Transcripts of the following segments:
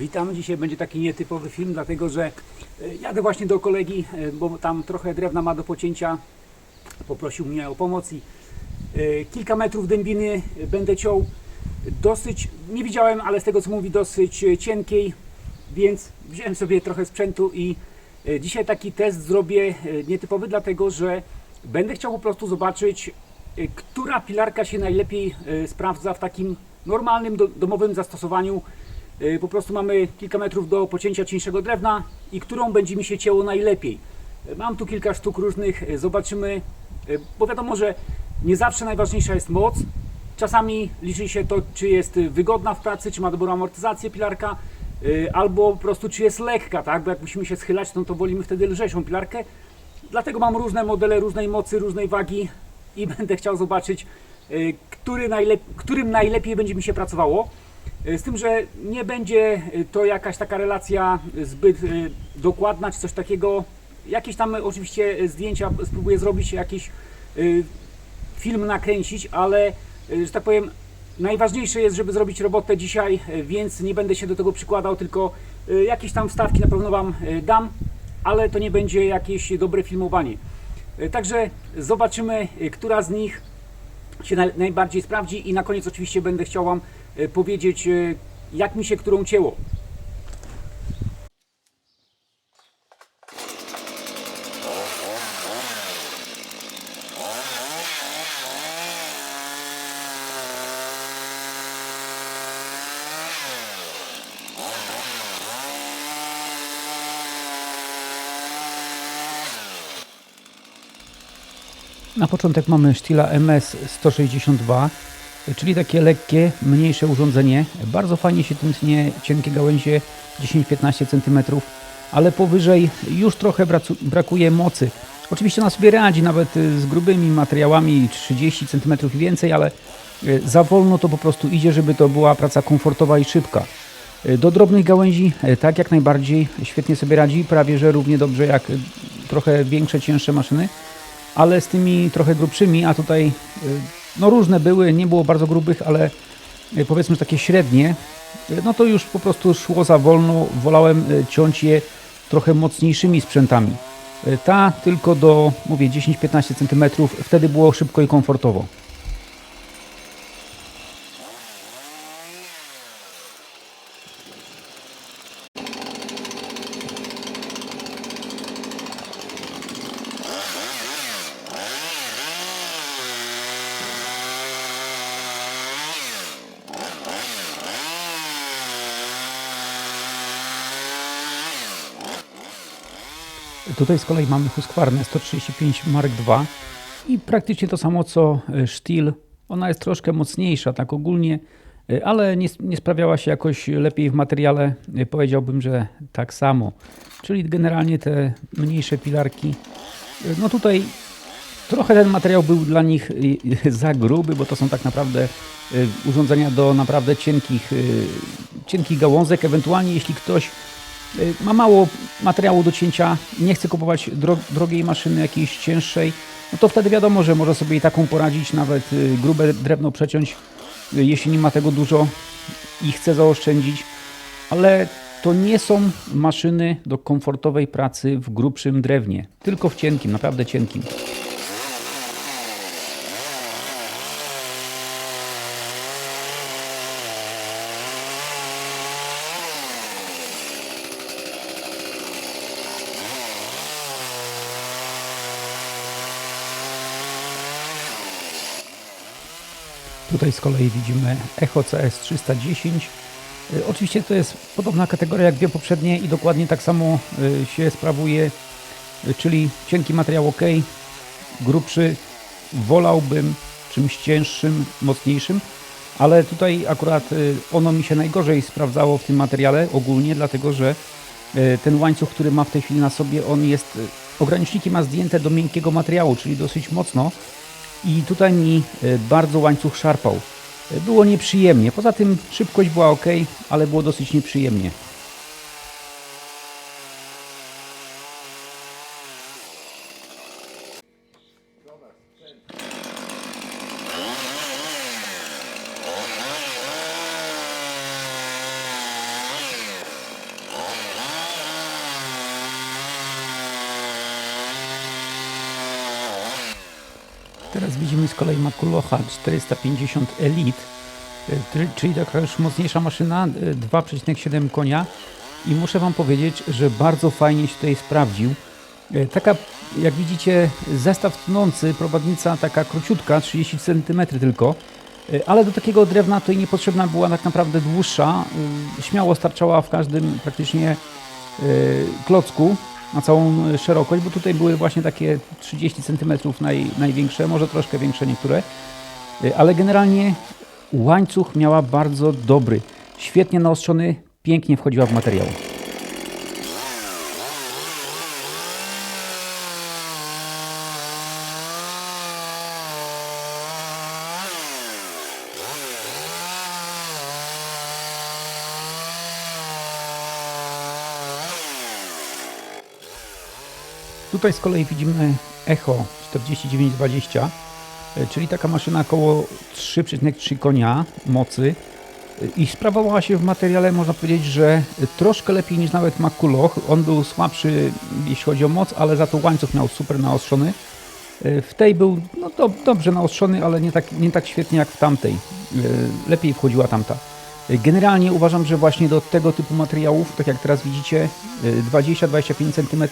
Witam. Dzisiaj będzie taki nietypowy film, dlatego że e, jadę właśnie do kolegi, e, bo tam trochę drewna ma do pocięcia. Poprosił mnie o pomoc i e, kilka metrów dębiny będę ciął. Dosyć, nie widziałem, ale z tego co mówi, dosyć cienkiej, więc wziąłem sobie trochę sprzętu i dzisiaj taki test zrobię nietypowy, dlatego że będę chciał po prostu zobaczyć, która pilarka się najlepiej sprawdza w takim normalnym, do, domowym zastosowaniu. E, Po prostu mamy kilka metrów do pocięcia cieńszego drewna i którą będzie mi się cięło najlepiej. E, Mam tu kilka sztuk różnych, e, zobaczymy, bo wiadomo, że nie zawsze najważniejsza jest moc. Czasami liczy się to, czy jest wygodna w pracy, czy ma dobrą amortyzację pilarka, albo po prostu czy jest lekka, tak? Bo jak musimy się schylać, no to wolimy wtedy lżejszą pilarkę. Dlatego mam różne modele, różnej mocy, różnej wagi i będę chciał zobaczyć, który najlep- którym najlepiej będzie mi się pracowało. E, Z tym, że nie będzie e, to jakaś taka relacja zbyt e, dokładna czy coś takiego. Jakieś tam oczywiście zdjęcia spróbuję zrobić, jakiś film nakręcić, ale że tak powiem, najważniejsze jest, żeby zrobić robotę dzisiaj, więc nie będę się do tego przykładał, tylko jakieś tam wstawki na pewno Wam dam, ale to nie będzie jakieś dobre filmowanie. Także zobaczymy, która z nich się naj, najbardziej sprawdzi i na koniec oczywiście będę chciał Wam powiedzieć, e, jak mi się którą cięło. Na początek mamy Stila MS 162, czyli takie lekkie, mniejsze urządzenie. Bardzo fajnie się tym tnie cienkie gałęzie 10-15 cm, ale powyżej już trochę brakuje mocy. Oczywiście ona sobie radzi nawet y, z grubymi materiałami 30 cm i więcej, ale y, za wolno to po prostu idzie, żeby to była praca komfortowa i szybka. Y, Do drobnych gałęzi tak jak najbardziej świetnie sobie radzi, prawie że równie dobrze jak trochę większe, cięższe maszyny ale z tymi trochę grubszymi, a tutaj no różne były, nie było bardzo grubych, ale y, powiedzmy, takie średnie, y, no to już po prostu szło za wolno, wolałem y, ciąć je trochę mocniejszymi sprzętami. Ta tylko do, mówię, 10-15 cm, wtedy było szybko i komfortowo. Tutaj z kolei mamy Husqvarna 135 Mark II i praktycznie to samo co e, Stihl. Ona jest troszkę mocniejsza tak ogólnie, e, ale nie, nie sprawiała się jakoś lepiej w materiale. E, Powiedziałbym, że tak samo. Czyli generalnie te mniejsze pilarki. No tutaj trochę ten materiał był dla nich za gruby, bo to są tak naprawdę urządzenia do naprawdę cienkich, cienkich gałązek. Ewentualnie jeśli ktoś ma mało materiału do cięcia, nie chce kupować dro drogiej maszyny, jakiejś cięższej, no to wtedy wiadomo, że może sobie i taką poradzić, nawet y, grube drewno przeciąć, y, jeśli nie ma tego dużo i chce zaoszczędzić, ale to nie są maszyny do komfortowej pracy w grubszym drewnie, tylko w cienkim, naprawdę cienkim. Tutaj z kolei widzimy Echo CS 310. Y, Oczywiście to jest podobna kategoria jak dwie poprzednie i dokładnie tak samo y, się sprawuje, y, czyli cienki materiał ok, grubszy wolałbym czymś cięższym, mocniejszym, ale tutaj akurat ono mi się najgorzej sprawdzało w tym materiale ogólnie, dlatego że ten łańcuch, który ma w tej chwili na sobie, on jest, ograniczniki ma zdjęte do miękkiego materiału, czyli dosyć mocno i tutaj mi e, bardzo łańcuch szarpał. E, Było nieprzyjemnie. Poza tym szybkość była ok, ale było dosyć nieprzyjemnie. Teraz widzimy z kolei Makulocha 450 Elite, y, czyli- taka już mocniejsza maszyna, y, 2,7 konia. I muszę Wam powiedzieć, że bardzo fajnie się tutaj sprawdził. Y, Taka, jak widzicie, zestaw tnący, prowadnica taka króciutka, 30 cm tylko, ale do takiego drewna to i niepotrzebna była tak naprawdę dłuższa, śmiało starczała w każdym praktycznie klocku na całą y, szerokość, bo tutaj były właśnie takie 30 cm naj, największe, może troszkę większe niektóre, Y, ale generalnie łańcuch miała bardzo dobry, świetnie naostrzony, pięknie wchodziła w materiał. Tutaj z kolei widzimy Echo 4920, e, czyli taka maszyna około 3,3 konia mocy i sprawowała się w materiale, można powiedzieć, że troszkę lepiej niż nawet Makuloch. On był słabszy, jeśli chodzi o moc, ale za to łańcuch miał super naostrzony. E, W tej był no, do, dobrze naostrzony, ale nie tak, nie tak świetnie jak w tamtej. E, Lepiej wchodziła tamta. Generalnie uważam, że właśnie do tego typu materiałów, tak jak teraz widzicie, e, 20-25 cm,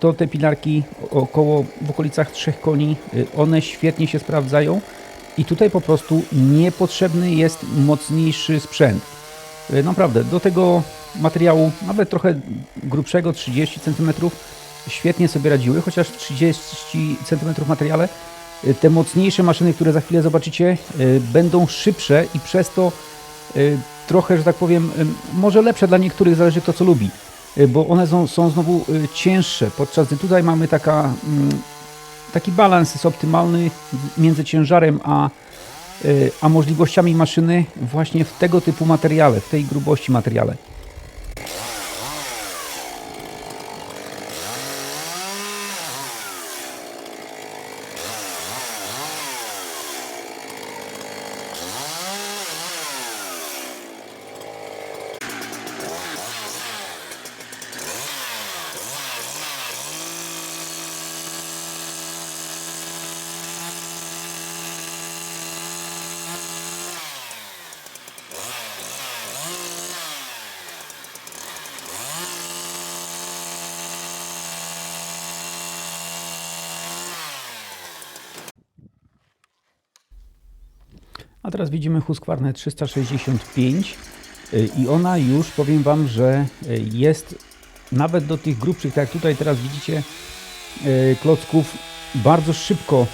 to te pilarki około w okolicach 3 koni, e, one świetnie się sprawdzają i tutaj po prostu niepotrzebny jest mocniejszy sprzęt. E, Naprawdę, do tego materiału, nawet trochę grubszego, 30 cm, świetnie sobie radziły, chociaż w 30 cm materiale e, te mocniejsze maszyny, które za chwilę zobaczycie, e, będą szybsze i przez to e, trochę, że tak powiem, e, może lepsze dla niektórych, zależy kto co lubi bo one są, są znowu y, cięższe, podczas gdy tutaj mamy taka, mm, taki balans jest optymalny między ciężarem a, y, a możliwościami maszyny właśnie w tego typu materiale, w tej grubości materiale. A teraz widzimy Husqvarna 365 y, i ona już, powiem Wam, że y, jest nawet do tych grubszych, tak jak tutaj teraz widzicie, y, klocków bardzo szybko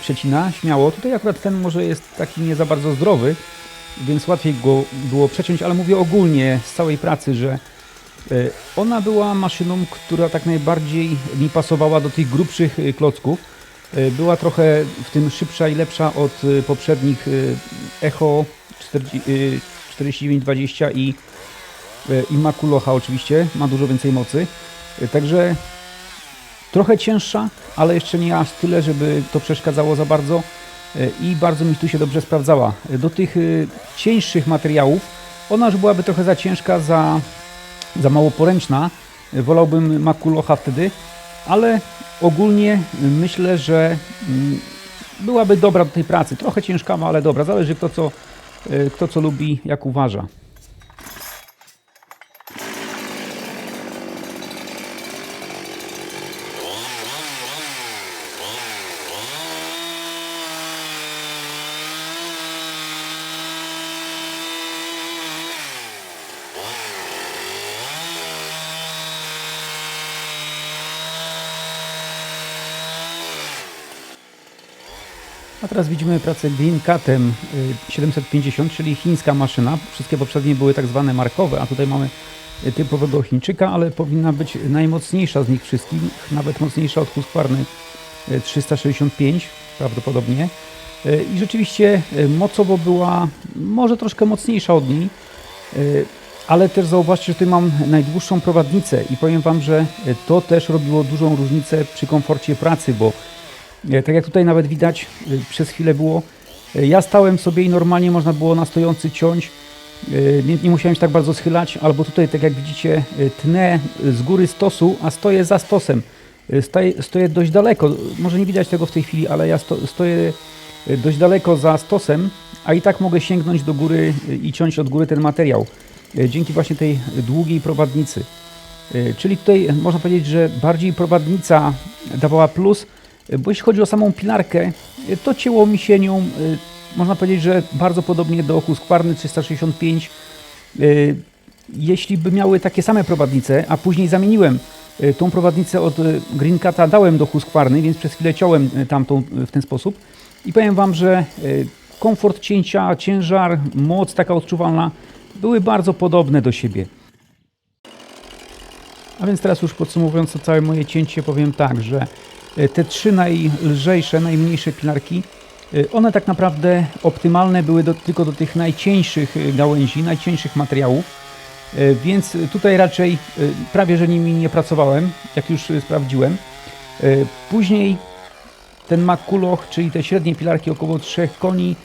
przecina, śmiało. Tutaj akurat ten może jest taki nie za bardzo zdrowy, więc łatwiej go było przeciąć, ale mówię ogólnie z całej pracy, że ona była maszyną, która tak najbardziej mi pasowała do tych grubszych klocków. Y, Była trochę w tym szybsza i lepsza od y, poprzednich y, Echo 40, y, 4920 i, i Makulocha oczywiście, ma dużo więcej mocy. Także trochę cięższa, ale jeszcze nie aż tyle, żeby to przeszkadzało za bardzo i bardzo mi tu się dobrze sprawdzała. Do tych cieńszych materiałów ona już byłaby trochę za ciężka, za, za mało poręczna. Wolałbym Makulocha wtedy, ale ogólnie myślę, że mm, byłaby dobra do tej pracy. Trochę ciężkawa, ale dobra. Zależy kto co, y, kto co lubi, jak uważa. A teraz widzimy pracę Green Catem y, 750, czyli chińska maszyna. Wszystkie poprzednie były tak zwane markowe, a tutaj mamy y, typowego Chińczyka, ale powinna być najmocniejsza z nich wszystkich, nawet mocniejsza od Husqvarny y, 365 prawdopodobnie. Y, I rzeczywiście y, mocowo była może troszkę mocniejsza od niej, y, ale też zauważcie, że tutaj mam najdłuższą prowadnicę i powiem Wam, że y, to też robiło dużą różnicę przy komforcie pracy, bo Tak jak tutaj nawet widać, y, przez chwilę było. e, Ja stałem sobie i normalnie można było na stojący ciąć. E, Nie, nie musiałem się tak bardzo schylać, albo tutaj, tak jak widzicie, e, tnę z góry stosu, a stoję za stosem. staję, stoję dość daleko. Może nie widać tego w tej chwili, ale ja sto, stoję dość daleko za stosem, a i tak mogę sięgnąć do góry i ciąć od góry ten materiał. Dzięki właśnie tej długiej prowadnicy. Czyli tutaj można powiedzieć, że bardziej prowadnica dawała plus, bo jeśli chodzi o samą pilarkę, y, to cięło mi się nią, y, można powiedzieć, że bardzo podobnie do Husqvarny 365. Y, Jeśli by miały takie same prowadnice, a później zamieniłem tą prowadnicę od Greencata, dałem do Husqvarny, więc przez chwilę ciąłem tamtą w ten sposób i powiem Wam, że komfort cięcia, ciężar, moc taka odczuwalna były bardzo podobne do siebie. A więc teraz już podsumowując to całe moje cięcie, powiem tak, że te trzy najlżejsze, najmniejsze pilarki, e, one tak naprawdę optymalne były do, tylko do tych najcieńszych e, gałęzi, najcieńszych materiałów, E, więc tutaj raczej e, prawie, że nimi nie pracowałem, jak już e, sprawdziłem. E, Później ten makuloch, czyli te średnie pilarki około 3 koni,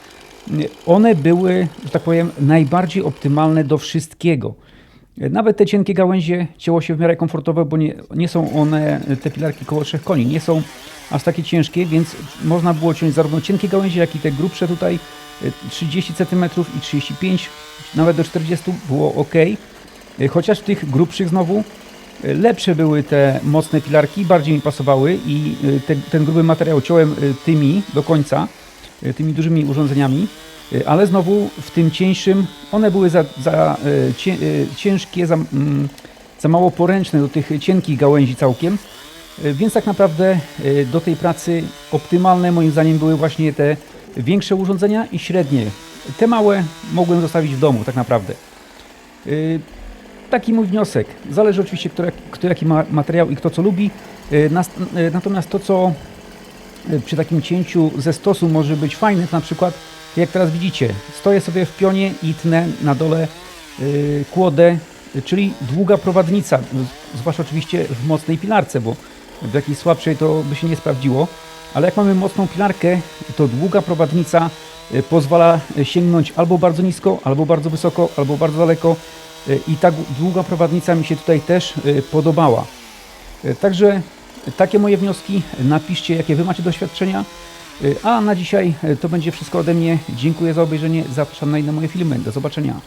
one były, że tak powiem, najbardziej optymalne do wszystkiego. Nawet te cienkie gałęzie cięło się w miarę komfortowo, bo nie, nie są one, te pilarki koło 3 koni, nie są aż takie ciężkie, więc można było ciąć zarówno cienkie gałęzie, jak i te grubsze tutaj, e, 30 cm i 35, nawet do 40 było ok. E, Chociaż w tych grubszych znowu e, lepsze były te mocne pilarki, bardziej mi pasowały i e, te, ten gruby materiał ciąłem e, tymi do końca, e, tymi dużymi urządzeniami, e, ale znowu w tym cieńszym one były za, za e, cię, e, ciężkie, za, mm, za mało poręczne do tych cienkich gałęzi całkiem. Więc tak naprawdę do tej pracy optymalne moim zdaniem były właśnie te większe urządzenia i średnie. Te małe mogłem zostawić w domu tak naprawdę. Taki mój wniosek. Zależy oczywiście kto, kto jaki ma materiał i kto co lubi. Natomiast to co przy takim cięciu ze stosu może być fajne, to na przykład jak teraz widzicie, stoję sobie w pionie i tnę na dole y, kłodę, czyli długa prowadnica, y, zwłaszcza oczywiście w mocnej pilarce, bo w jakiejś słabszej to by się nie sprawdziło, ale jak mamy mocną pilarkę, to długa prowadnica y, pozwala sięgnąć albo bardzo nisko, albo bardzo wysoko, albo bardzo daleko y, i ta długa prowadnica mi się tutaj też y, podobała. Także takie moje wnioski. Napiszcie, jakie Wy macie doświadczenia. Y, A na dzisiaj y, to będzie wszystko ode mnie. Dziękuję za obejrzenie. Zapraszam na inne moje filmy. Do zobaczenia.